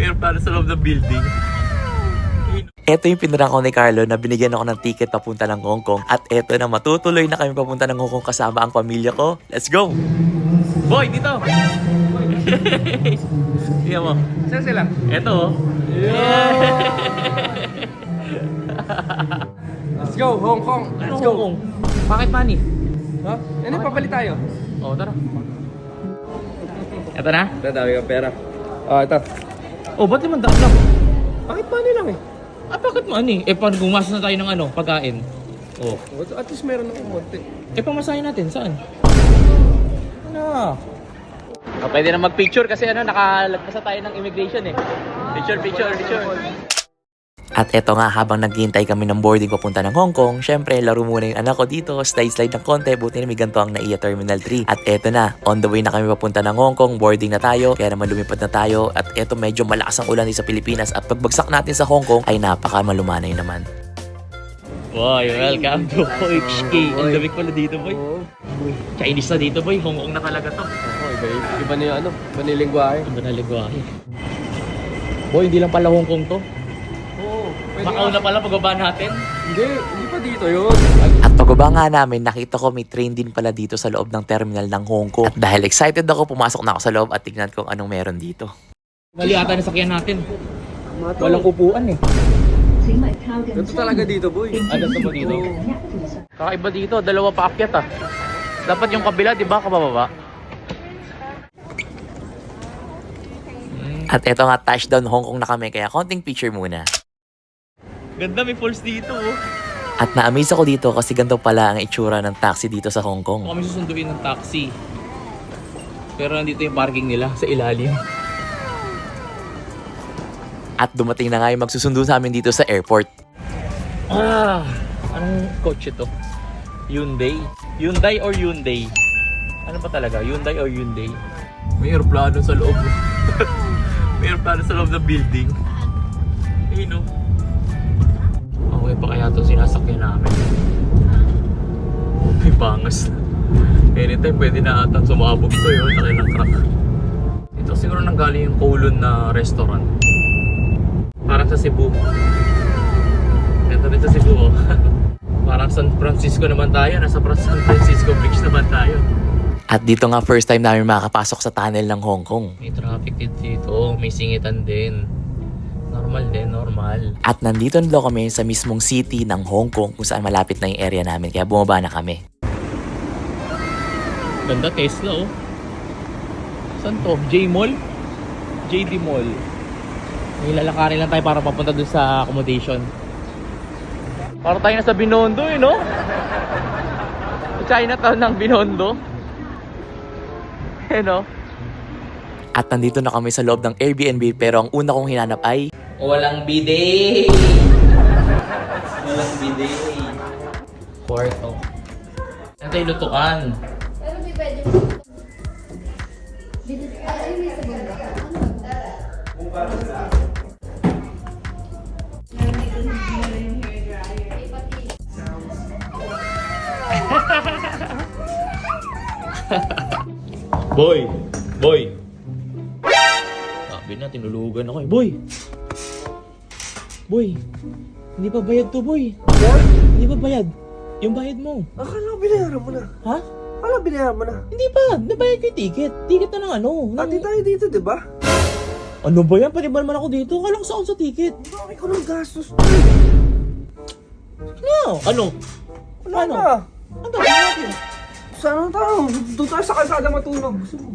Mayroon para sa loob ng building. Ito yung pinarako ni Carlo na binigyan ako ng ticket papunta ng Hong Kong. At eto na matutuloy na kami papunta ng Hong Kong kasama ang pamilya ko. Let's go! Boy, dito! Tingnan mo. Saan sila? Ito oh. Let's go, Hong Kong. Let's go. Kong. Bakit money? Ha? Ano, papalit tayo? Oh, tara. Ito na? Ito, dami kang pera. Oh, ito. Oh, ba't limang daan lang? Bakit money lang eh? Ah, bakit money? Eh, paano gumastos na tayo ng ano, pagkain? Oh. At least meron akong konti. Eh, pamasahin natin. Saan? Ano? Oh, pwede na mag-picture kasi ano, nakalagpas na tayo ng immigration eh. Picture, picture, picture. At eto nga, habang naghihintay kami ng boarding papunta ng Hong Kong, syempre, laro muna yung anak ko dito, slide-slide ng konti, buti na may ganito ang NAIA Terminal 3. At eto na, on the way na kami papunta ng Hong Kong, boarding na tayo, kaya naman lumipad na tayo. At eto, medyo malakas ang ulan dito sa Pilipinas. At pagbagsak natin sa Hong Kong, ay napaka malumanay naman. Boy, welcome to HK. Ang dami pala dito, boy. Chinese na dito, boy. Hong Kong na talaga to. Oh, iba, iba na yung ano, iba na yung lingwahe. Iba na ligwahe. Boy, hindi lang pala Hong Kong to. Oo. Macau na pala pagbaba natin. Hindi, hindi pa dito yun. At pagbaba nga namin, nakita ko may train din pala dito sa loob ng terminal ng Hong Kong. At dahil excited ako, pumasok na ako sa loob at tignan kung anong meron dito. Mali ata na sakyan natin. Walang upuan eh. Ito talaga dito, boy. Ano to ba dito? Kakaiba dito, dalawa paakyat ah. Dapat yung kabila, di ba, kabababa? At eto nga, touchdown Hong Kong na kami, kaya konting picture muna. Ganda, may falls dito oh. At na-amaze ako dito kasi ganito pala ang itsura ng taxi dito sa Hong Kong. Kami susunduin ng taxi. Pero nandito yung parking nila sa ilalim. At dumating na nga yung magsusundo sa amin dito sa airport. Ah, anong kotse to? Hyundai? Hyundai or Hyundai? Ano ba talaga? Hyundai or Hyundai? May aeroplano sa loob. May aeroplano sa loob ng building. Eh, no? Pa kaya to sinasakyan namin? May bangas. Anytime pwede na atang sumabog to yun. Laki ng crack. Ito siguro nanggaling yung Kowloon na restaurant. Parang sa Cebu. Ito rin sa Cebu oh. Parang San Francisco naman tayo. Nasa San Francisco Beach naman tayo. At dito nga first time namin makakapasok sa tunnel ng Hong Kong. May traffic dito. May singitan din. Normal din, normal. At nandito na kami sa mismong city ng Hong Kong kung saan malapit na yung area namin. Kaya bumaba na kami. Ganda Tesla oh. Saan to? J Mall? JD Mall. May lalakarin lang tayo para papunta dun sa accommodation. Para tayo nasa Binondo eh, no? Sa Chinatown ng Binondo. Eh, no? At nandito na kami sa loob ng Airbnb pero ang una kong hinanap ay Walang bidet! Walang bidet. Kwarto. Ano tayo lutuan? Pero di pwede mo. Bilis, ay, may sabon ba? Boy! Boy! Sabi na, tinulugan ako eh. Boy! Boy! Hindi pa bayad to, boy. Hindi pa bayad. Yung bayad mo. Akala binayaran mo na. Ha? Akala binayaran mo na. Hindi pa. Nabayad ko yung ticket. Ticket na ng ano. Ng... Ati tayo dito, di ba? Ano ba yan? Ba naman ako dito? Kala ko sa sa ticket. Bakit ko ng gastos? No. Ano? Wala Ano? na. Ano? Ano natin? Saan tayo? Doon tayo sa kalsada matulog. Gusto mo?